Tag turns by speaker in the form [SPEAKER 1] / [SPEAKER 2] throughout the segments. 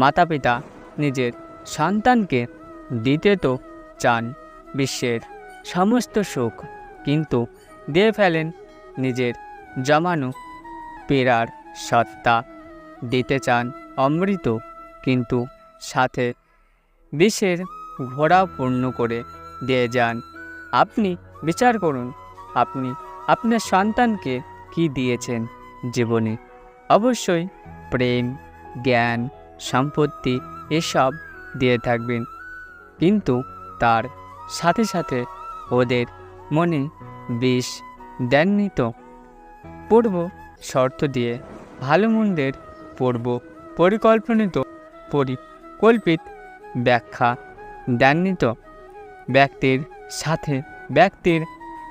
[SPEAKER 1] মাতা পিতা নিজের সন্তানকে দিতে তো চান বিশ্বের সমস্ত সুখ, কিন্তু দিয়ে ফেলেন নিজের জমানো পেরার সত্তা। দিতে চান অমৃত, কিন্তু সাথে বিষের ঘোড়া পূর্ণ করে দিয়ে যান। আপনি বিচার করুন, আপনি আপনার সন্তানকে কি দিয়েছেন জীবনে? অবশ্যই প্রেম, জ্ঞান সম্পত্তি এসব দিয়ে থাকবেন। কিন্তু তার সাথে সাথে ওদের মনে বিষ দেননি তো। পূর্ব শর্ত দিয়ে ভালো মন্দের পূর্ব পরিকল্পনিত পরিকল্পিত ব্যাখ্যা দেননি তো। ব্যক্তির সাথে ব্যক্তির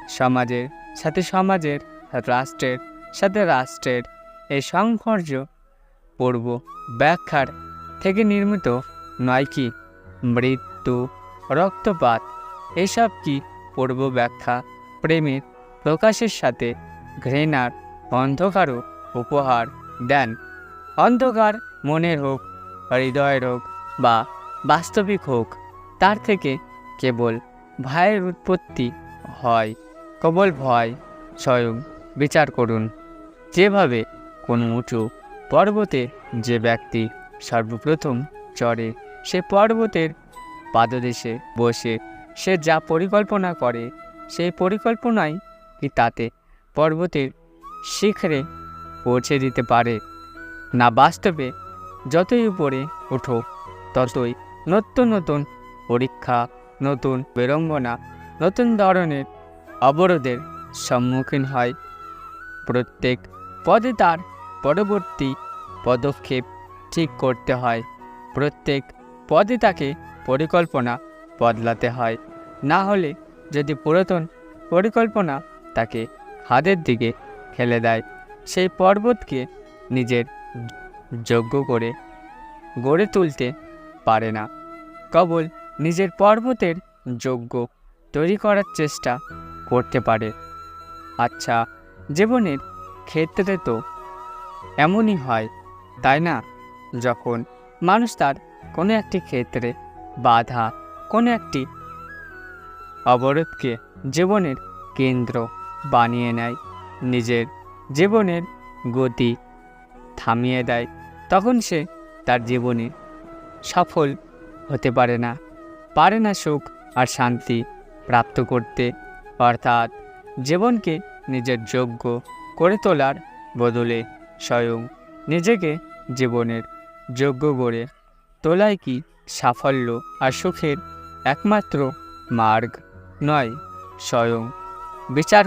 [SPEAKER 1] সমাজের সাথে সমাজের রাষ্ট্রের সাথে রাষ্ট্রের এই সংঘর্ষ পূর্ব ব্যাখ্যার থেকে নির্মিত নয় কি মৃত্যু, রক্তপাত, এসব কি পূর্ব ব্যাখ্যা? প্রেমের প্রকাশের সাথে ঘৃণার অন্ধকারও উপহার দেন। অন্ধকার মনের হোক হৃদয়ের হোক বা বাস্তবিক হোক, তার থেকে কেবল ভয়ের উৎপত্তি হয়, কেবল ভয় স্বয়ং বিচার করুন। যেভাবে কোনো উঁচু পর্বতে যে ব্যক্তি সর্বপ্রথম চড়ে, সে পর্বতের পাদদেশে বসে, সে যা পরিকল্পনা করে, সেই পরিকল্পনাই কি তাতে পর্বতের শিখরে পৌঁছে দিতে পারে? না বাস্তবে যতই উপরে ওঠো, ততই নতুন নতুন পরীক্ষা, নতুন বিড়ম্বনা, নতুন ধরনের অবরোধের সম্মুখীন হয়। প্রত্যেক পদে তার পরবর্তী পদক্ষেপ ঠিক করতে হয়। প্রত্যেক পদে তাকে পরিকল্পনা বদলাতে হয়। না হলে যদি পুরাতন পরিকল্পনা তাকে হাতের দিকে ঠেলে দেয়, সেই পর্বতকে নিজের যোগ্য করে গড়ে তুলতে পারে না। কেবল নিজের পর্বতের যোগ্য তৈরি করার চেষ্টা করতে পারে। আচ্ছা জীবনের ক্ষেত্রে তো এমনই হয়, তাই না? যখন মানুষ তার কোনো একটি ক্ষেত্রে বাধা, কোনো একটি অবরোধকে জীবনের কেন্দ্র বানিয়ে নেয়, নিজের জীবনের গতি থামিয়ে দেয়, তখন সে তার জীবনে সফল হতে পারে না। পারে না সুখ আর শান্তি প্রাপ্ত করতে, অর্থাৎ জীবনকে নিজের যোগ্য করে তোলার বদলে স্বয়ং নিজেকে জীবনের যোগ্য গড়ে তোলাই কি সাফল্য আর সুখের একমাত্র মার্গ নয়, স্বয়ং বিচার